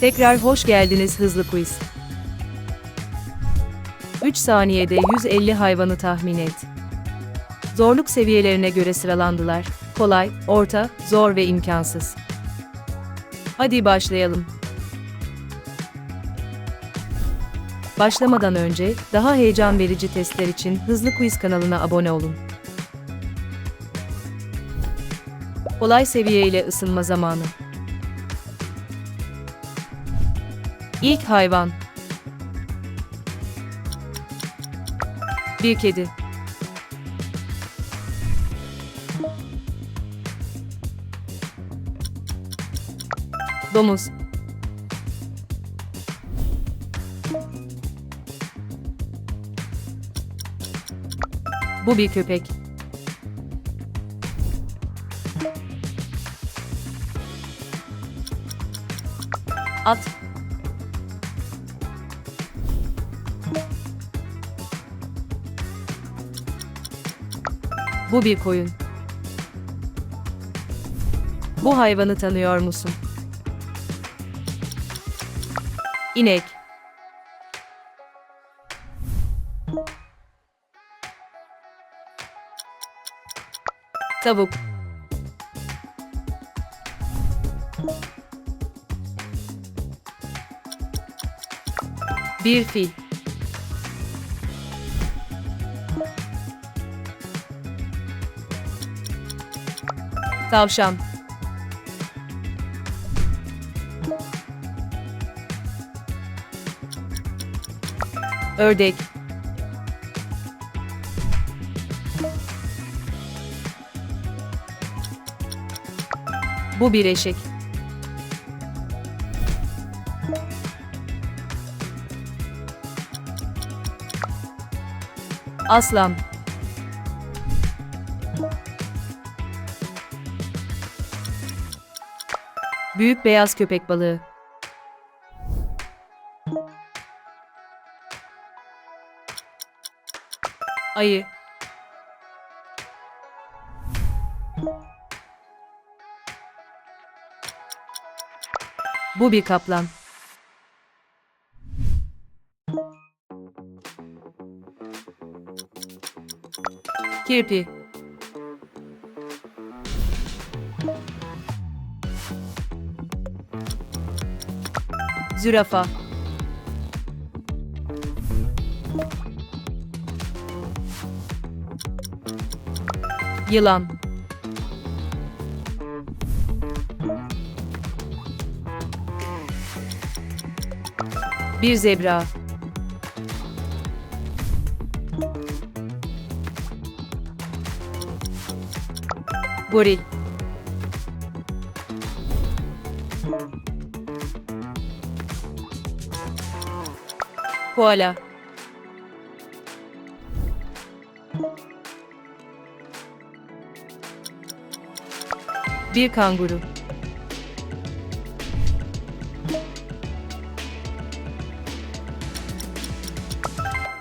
Tekrar hoş geldiniz Hızlı Quiz. 3 saniyede 150 hayvanı tahmin et. Zorluk seviyelerine göre sıralandılar. Kolay, orta, zor ve imkansız. Hadi başlayalım. Başlamadan önce daha heyecan verici testler için Hızlı Quiz kanalına abone olun. Kolay seviye ile ısınma zamanı. İlk hayvan. Bir kedi. Domuz. Bu bir köpek. At. Bu bir koyun. Bu hayvanı tanıyor musun? İnek. Tavuk. Bir fil. Tavşan. Ördek. Bu bir eşek. Aslan. Büyük beyaz köpek balığı. Ayı. Bu bir kaplan. Kirpi. Zürafa. Yılan. Bir zebra. Goril. Koala. Bir kanguru.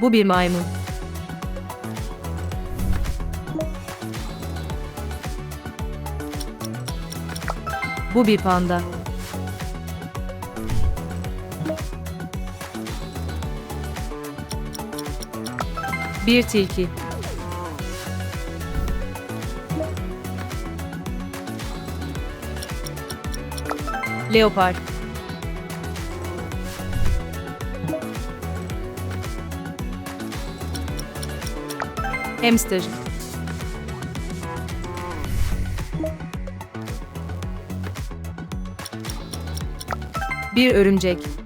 Bu bir maymun. Bu bir panda. Bir tilki. Leopar. Hamster. Bir örümcek.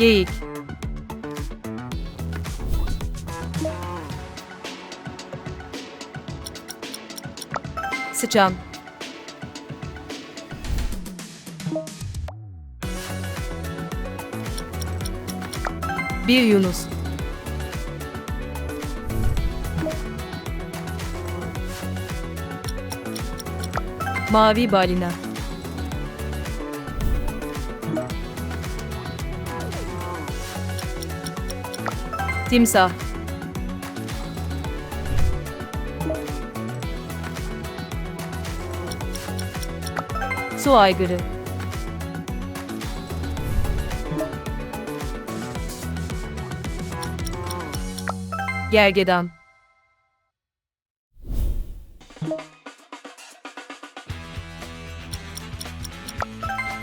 Geyik. Sıçan. Bir yunus. Mavi balina. Timsah. Su aygırı. Gergedan.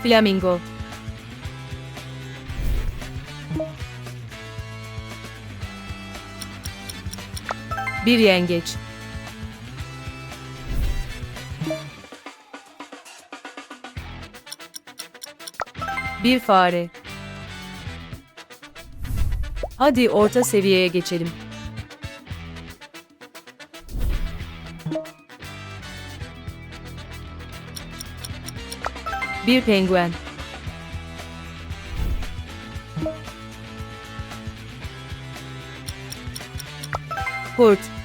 Flamingo. Bir yengeç. Bir fare. Hadi orta seviyeye geçelim. Bir penguen. Kurt.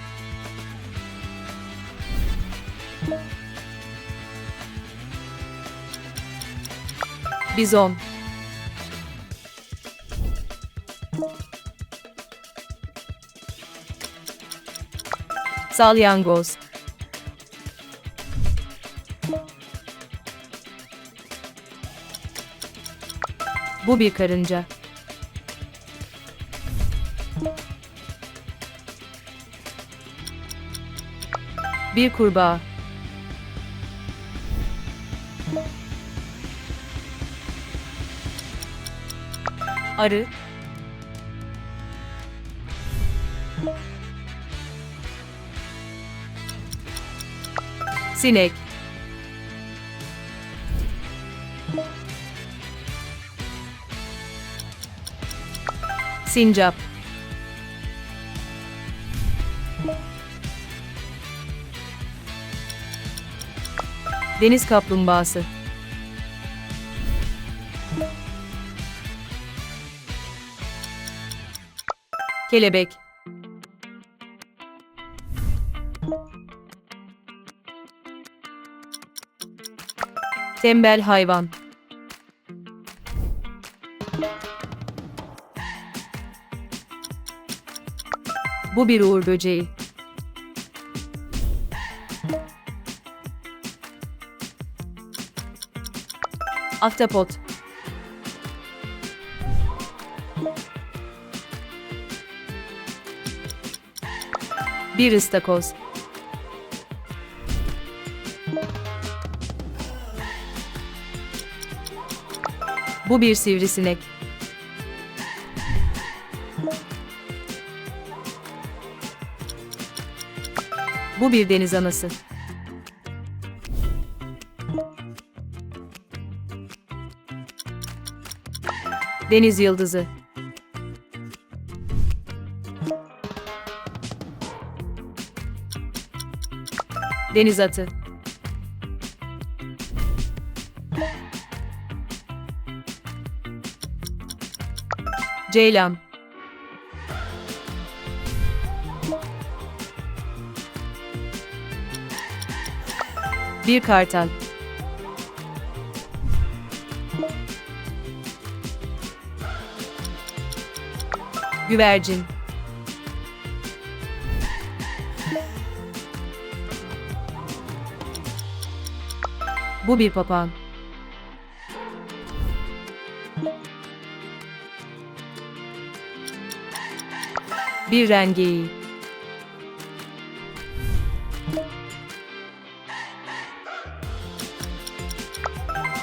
Bizon. Salyangoz. Bu bir karınca. Bir kurbağa. Arı. Sinek. Sincap. Deniz kaplumbağası. Kelebek. Tembel hayvan. Bu bir uğur böceği. Ahtapot. Bir ıstakoz. Bu bir sivrisinek. Bu bir deniz anası. Deniz yıldızı. Deniz atı. Ceylan. Bir kartal. Güvercin. Bu bir papağan. Bir rengeyi.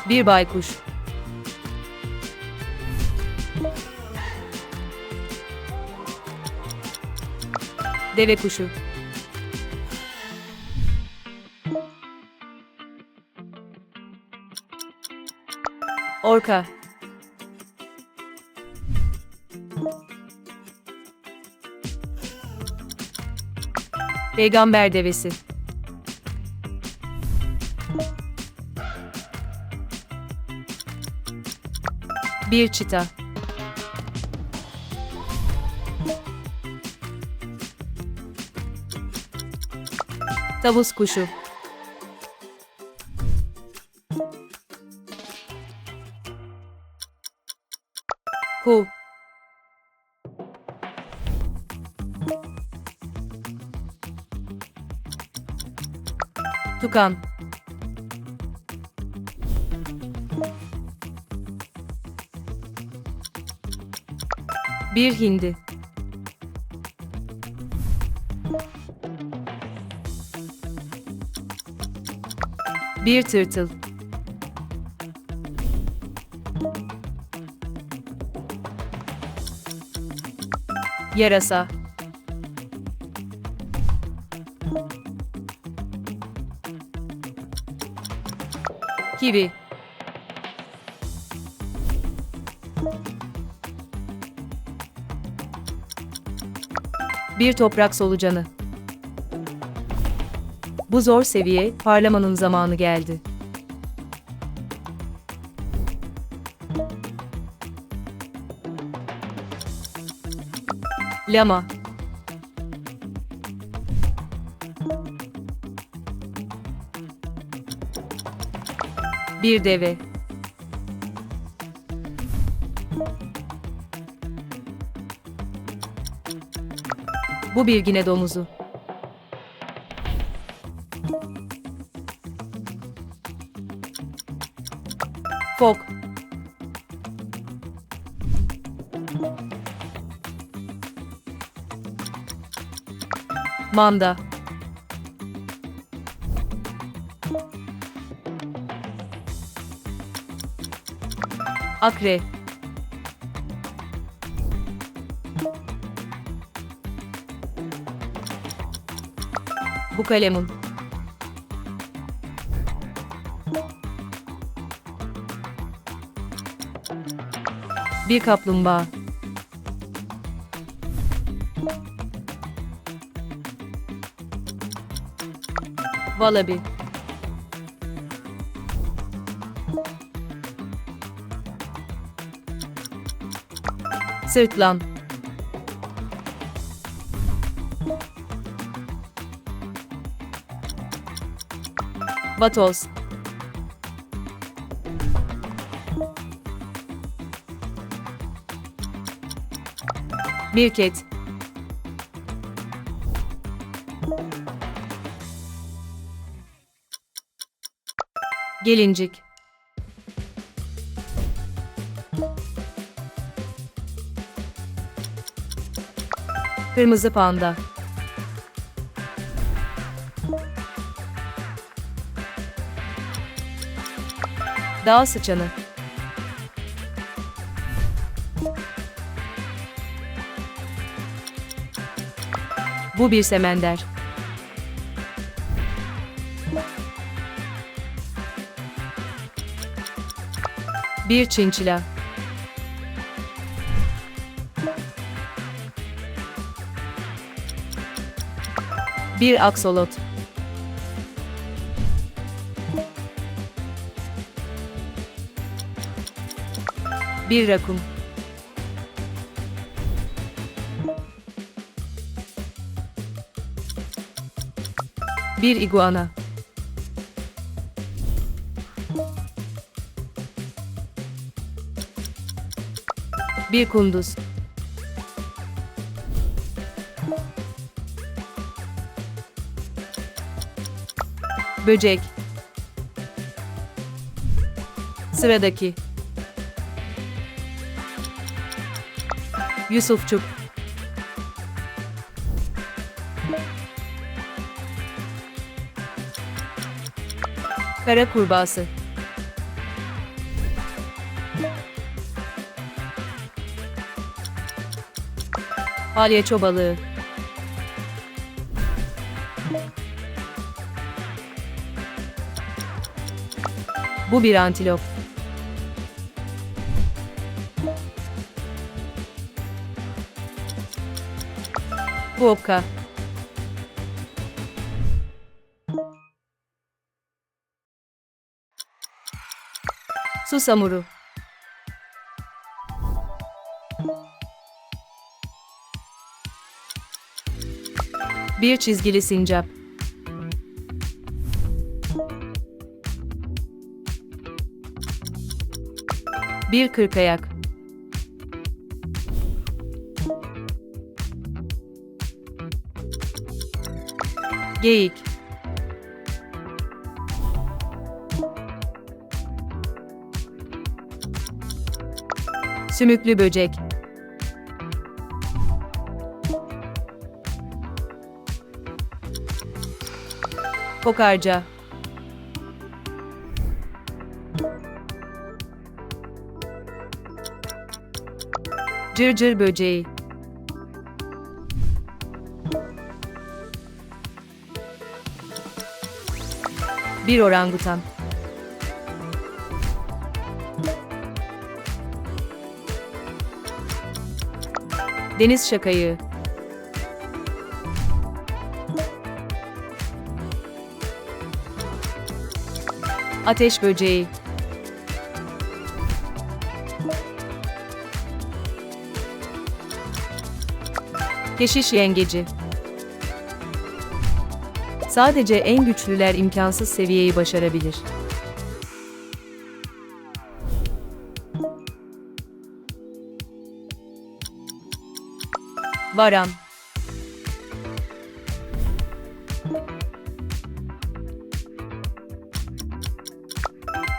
Bir baykuş. Deve kuşu. Orka. Peygamber devesi. Bir çita. Tavus kuşu. Tukan. Bir hindi. Bir tırtıl. Yarasa. Kivi. Bir toprak solucanı. Bu zor seviye, parlamanın zamanı geldi. Lama. Bir deve. Bu bir gine domuzu. Fok. Manda. Akre. Bu kalemun. Bir kaplumbağa. Wallaby. Sırtlan. Vatoz. Mirket. Gelincik. Kırmızı panda. Dağ sıçanı. Bu bir semender. Bir çinçila. Bir aksolot. Bir rakun. Bir iguana. Bir kunduz. Böcek. Sıradaki. Yusufçuk. Kara kurbağası. Palyaço balığı. Bu bir antilop. Bu okka. Susamuru. Bir çizgili sincap. Bir kırk ayak. Geyik. Sümüklü böcek. Kokarca. Cırcır böceği. Bir orangutan. Deniz şakayı. Ateş böceği. Keşiş yengeci. Sadece en güçlüler imkansız seviyeyi başarabilir. Varan.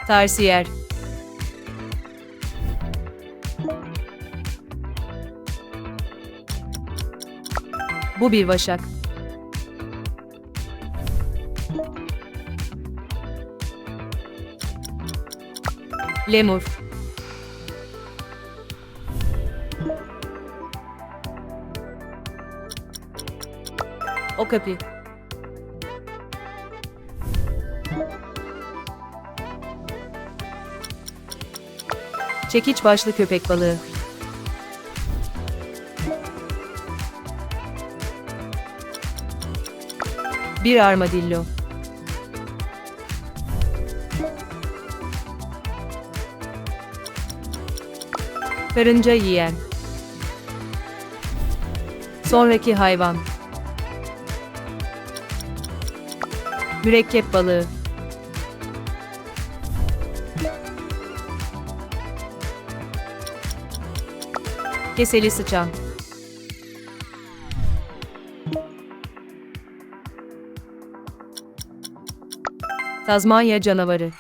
Tarsiyer. Bu bir vaşak. Lemur. Okapi. Çekiç başlı köpek balığı. Bir armadillo. Karınca yiyen. Sonraki hayvan. Mürekkep balığı. Keseli sıçan. Tazmanya canavarı.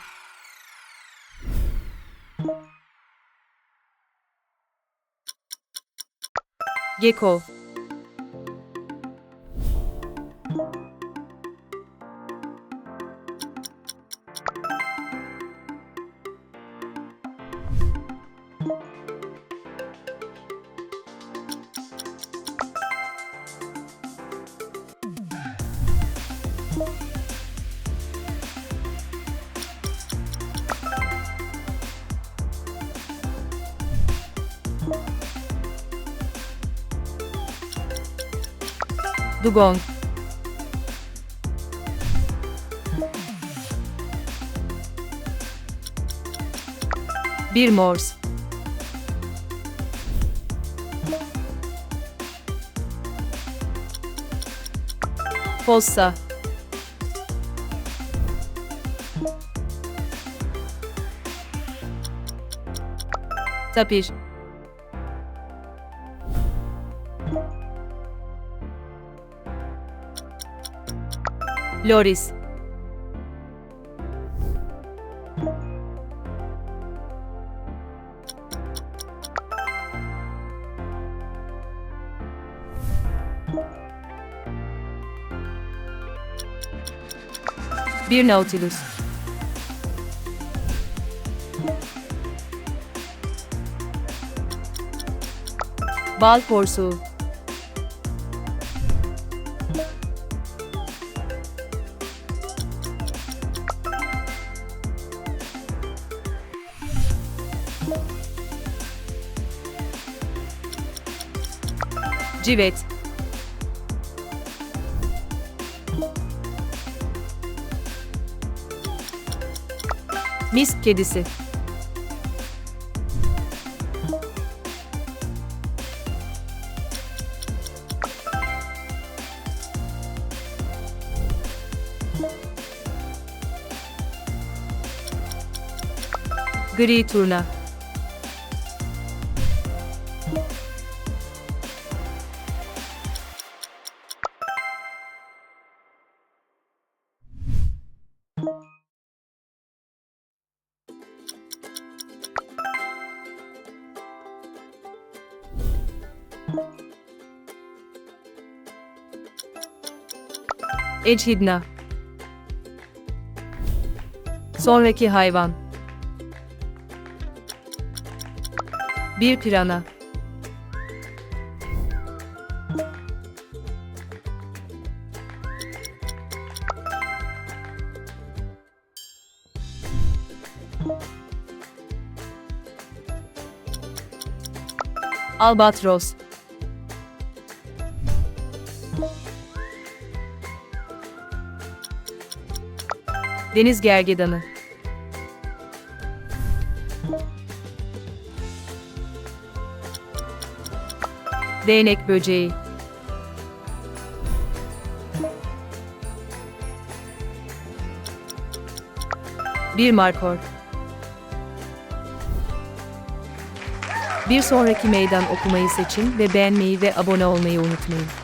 Gecko. Dugong. Bir mors. Fossa. Tapir. Loris. Bir Nautilus. Bal porsuğu. Civet. Mis kedisi. Gri turna. Echidna. Sonraki hayvan. Bir pirana. Albatros. Deniz gergedanı. Değnek böceği. Bir markor. Bir sonraki meydan okumayı seçin ve beğenmeyi ve abone olmayı unutmayın.